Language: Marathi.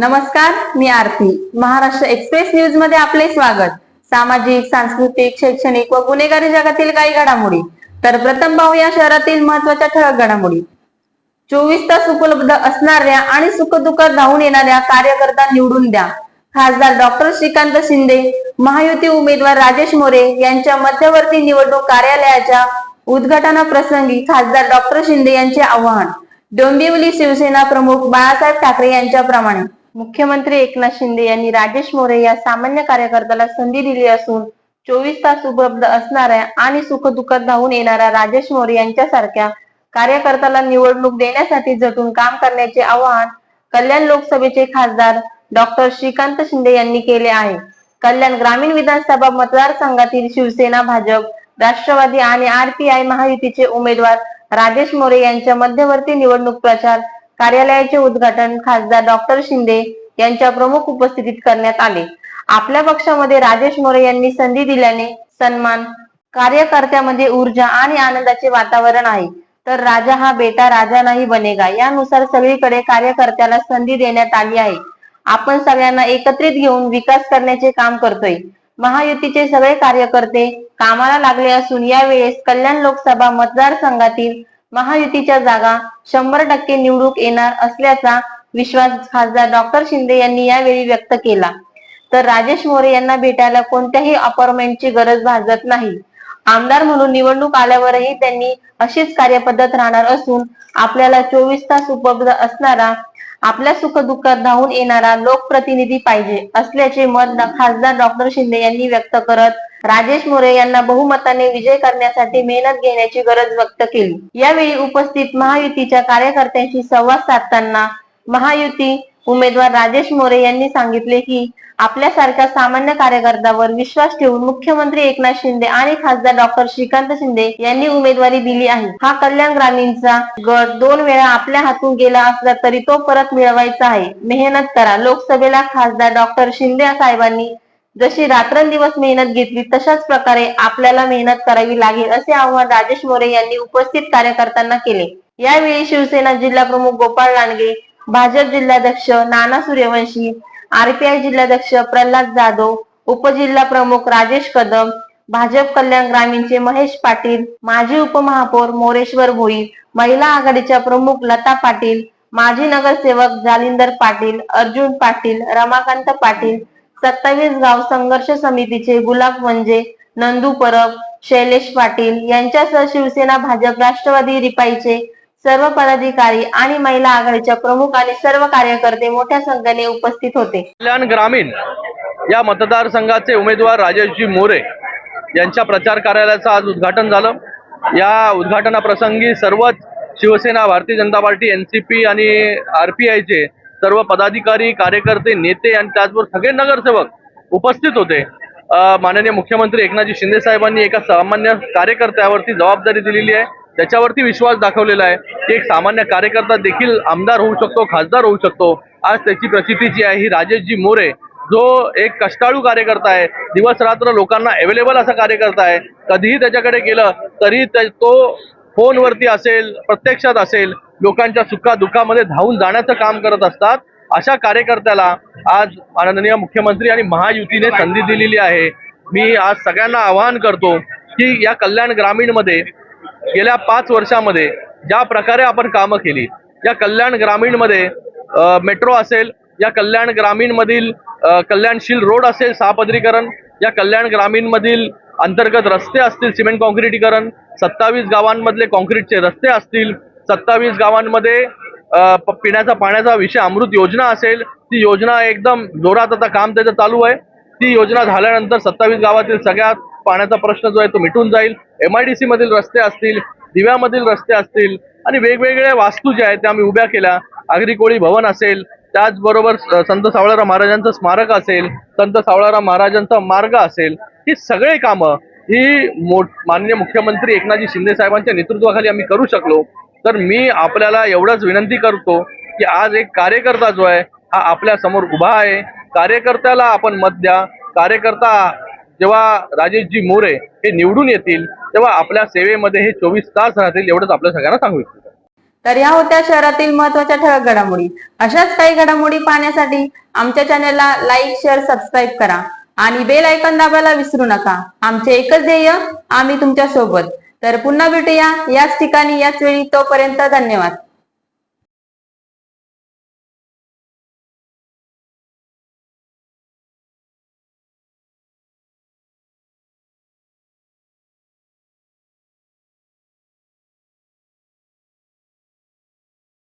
नमस्कार मी आरती. महाराष्ट्र एक्सप्रेस न्यूजमध्ये आपले स्वागत. सामाजिक सांस्कृतिक शैक्षणिक व गुन्हेगारी जगातील काही घडामोडी. तर प्रथम पाहूया शहरातील महत्त्वाच्या ठळक घडामोडी. चोवीस तास उपलब्ध असणाऱ्या आणि सुखदुःखात धावून येणाऱ्या कार्यकर्ता निवडून द्या. खासदार डॉक्टर श्रीकांत शिंदे महायुती उमेदवार राजेश मोरे यांच्या मध्यवर्ती निवडणूक कार्यालयाच्या उद्घाटनाप्रसंगी खासदार डॉक्टर शिंदे यांचे आवाहन. डोंबिवली शिवसेना प्रमुख बाळासाहेब ठाकरे यांच्याप्रमाणे. मुख्यमंत्री एकनाथ शिंदे यांनी राजेश मोरे या सामान्य कार्यकर्त्याला संधी दिली असून चोवीस तास उपलब्ध असणाऱ्या आणि सुखदुःखात धावून येणाऱ्या राजेश मोरे यांच्यासारख्या कार्यकर्त्याला निवडणूक देण्यासाठी झटून काम करण्याचे आवाहन कल्याण लोकसभेचे खासदार डॉक्टर श्रीकांत शिंदे यांनी केले आहे. कल्याण ग्रामीण विधानसभा मतदारसंघातील शिवसेना भाजप राष्ट्रवादी आणि आरपीआय महायुतीचे उमेदवार राजेश मोरे यांच्या मध्यवर्ती निवडणूक प्रचार कार्यालयाचे उद्घाटन खासदार डॉक्टर शिंदे यांच्या प्रमुख उपस्थितीत करण्यात आले. आपल्या पक्षामध्ये राजेश मोरे यांनी संधी दिल्याने सन्मान कार्यकर्त्यामध्ये ऊर्जा आणि आनंदाचे वातावरण आहे. तर राजा हा बेटा राजा नाही बनेगा यानुसार सगळीकडे कार्यकर्त्याला संधी देण्यात आली आहे. आपण सगळ्यांना एकत्रित घेऊन विकास करण्याचे काम करतोय. महायुतीचे सगळे कार्यकर्ते कामाला लागले असून यावेळेस कल्याण लोकसभा मतदारसंघातील महायुतीच्या जागा शंभर टक्के निवडूक येणार असल्याचा विश्वास खासदार डॉक्टर शिंदे यांनी यावेळी व्यक्त केला. तर राजेश मोरे यांना भेटायला कोणत्याही अपॉइंटमेंटची गरज भासत नाही. आमदार म्हणून निवडणूक आल्यावरही त्यांनी अशीच कार्यपद्धत राहणार असून आपल्याला चोवीस तास उपलब्ध असणारा आपल्या सुखदुःखात धावून येणारा लोकप्रतिनिधी पाहिजे असल्याचे मत खासदार डॉक्टर शिंदे यांनी व्यक्त करत राजेश मोरे यांना बहुमताने विजय करण्यासाठी मेहनत घेण्याची गरज व्यक्त केली. यावेळी उपस्थित महायुतीच्या कार्यकर्त्यांशी संवाद साधताना महायुती उमेदवार राजेश मोरे यांनी सांगितले की आपल्यासारख्या सामान्य कार्यकर्त्यावर विश्वास ठेवून मुख्यमंत्री एकनाथ शिंदे आणि खासदार डॉक्टर श्रीकांत शिंदे यांनी उमेदवारी दिली आहे. हा कल्याण ग्रामीणचा गट दोन वेळा आपल्या हातून गेला असला तरी तो परत मिळवायचा आहे. मेहनत करा. लोकसभेला खासदार डॉक्टर शिंदे साहेबांनी जशी रात्रंदिवस मेहनत घेतली तशाच प्रकारे आपल्याला मेहनत करावी लागेल असे आवाहन राजेश मोरे यांनी उपस्थित कार्यकर्त्यांना केले. यावेळी शिवसेना जिल्हा प्रमुख गोपाळ लांडगे भाजप जिल्हाध्यक्ष नाना सूर्यवंशी आरपीआय जिल्हाध्यक्ष प्रल्हाद जाधव उपजिल्हा प्रमुख राजेश कदम भाजप कल्याण ग्रामीणचे महेश पाटील माजी उपमहापौर मोरेश्वर भोई महिला आघाडीच्या प्रमुख लता पाटील माजी नगरसेवक जालिंदर पाटील अर्जुन पाटील रमाकांत पाटील सत्तावीस गाव संघर्ष समितीचे गुलाब वंजे नंदू परब शैलेश पाटील यांच्यासह शिवसेना भाजप राष्ट्रवादी रिपाईचे सर्व पदाधिकारी आणि महिला आघाडीच्या प्रमुख आणि सर्व कार्यकर्ते मोठ्या संख्येने उपस्थित होते. कल्याण ग्रामीण या मतदारसंघाचे उमेदवार राजेशजी मोरे यांच्या प्रचार कार्यालयाचं आज उद्घाटन झालं. या उद्घाटनाप्रसंगी सर्वच Shivsena Bharatiya Janata party N C P आणि आर पी आयचे सर्व पदाधिकारी कार्यकर्ते नेते आणि त्याचबरोबर सगळे नगरसेवक उपस्थित होते. माननीय मुख्यमंत्री एकनाथजी शिंदे साहेबांनी एका सामान्य कार्यकर्त्यावरती जबाबदारी दिलेली आहे. त्याच्यावरती विश्वास दाखवलेला आहे की एक सामान्य कार्यकर्ता देखील आमदार होऊ शकतो खासदार होऊ शकतो. आज त्याची प्रचिती जी आहे ही राजेशजी मोरे जो एक कष्टाळू कार्यकर्ता आहे. दिवस रात्र लोकांना अवेलेबल असा कार्यकर्ता आहे. कधीही त्याच्याकडे गेलं तरी तो फोनवरती असेल प्रत्यक्षात असेल लोकांच्या सुखा दुःखामध्ये धावून जाण्याचं काम करत असतात. अशा कार्यकर्त्याला आज माननीय मुख्यमंत्री आणि महायुतीने संधी दिलेली आहे. मी आज सगळ्यांना आवाहन करतो की या कल्याण ग्रामीणमध्ये गेल्या पाच वर्षामध्ये ज्या प्रकारे आपण कामं केली या कल्याण ग्रामीणमध्ये मेट्रो असेल या कल्याण ग्रामीणमधील कल्याणशील रोड असेल सहापदरीकरण या कल्याण ग्रामीणमधील अंतर्गत रस्ते असतील सिमेंट कॉन्क्रिटीकरण सत्तावीस गावांमधले कॉन्क्रीटचे रस्ते असतील सत्तावीस गावांमध्ये प- पिण्याचा पाण्याचा विषय अमृत योजना असेल ती योजना एकदम जोरात आता काम त्याचं चालू आहे. ती योजना झाल्यानंतर सत्तावीस गावातील सगळ्यात पाण्याचा प्रश्न जो आहे तो मिटून जाईल. एम आय डी मधील रस्ते असतील दिव्यामधील रस्ते असतील आणि वेगवेगळ्या वास्तू ज्या आहेत त्या आम्ही उभ्या केल्या. आगरी कोळी भवन असेल त्याचबरोबर संत सावळाराम महाराजांचं स्मारक असेल संत सावळाराम महाराजांचा मार्ग असेल ही सगळे कामं ही मो माननीय मुख्यमंत्री एकनाथजी शिंदे साहेबांच्या नेतृत्वाखाली आम्ही करू शकलो. तर मी आपल्याला एवढंच विनंती करतो की आज एक कार्यकर्ता जो आहे हा आपल्यासमोर उभा आहे. कार्यकर्त्याला आपण मत द्या. कार्यकर्ता जेव्हा राजेशजी मोरे हे निवडून येतील तेव्हा आपल्या सेवेमध्ये हे चोवीस तास राहतील एवढंच आपल्या सगळ्यांना सांगू इच्छितो. तर या होत्या शहरातील महत्त्वाच्या ठळक घडामोडी. अशाच काही घडामोडी पाहण्यासाठी आमच्या चॅनलला लाईक शेअर सबस्क्राईब करा आणि बेल आयकॉन दाबायला विसरू नका. आमचे एकच ध्येय आम्ही तुमच्यासोबत तर पुन्हा भेटूया याच ठिकाणी याच वेळी. तोपर्यंत धन्यवाद.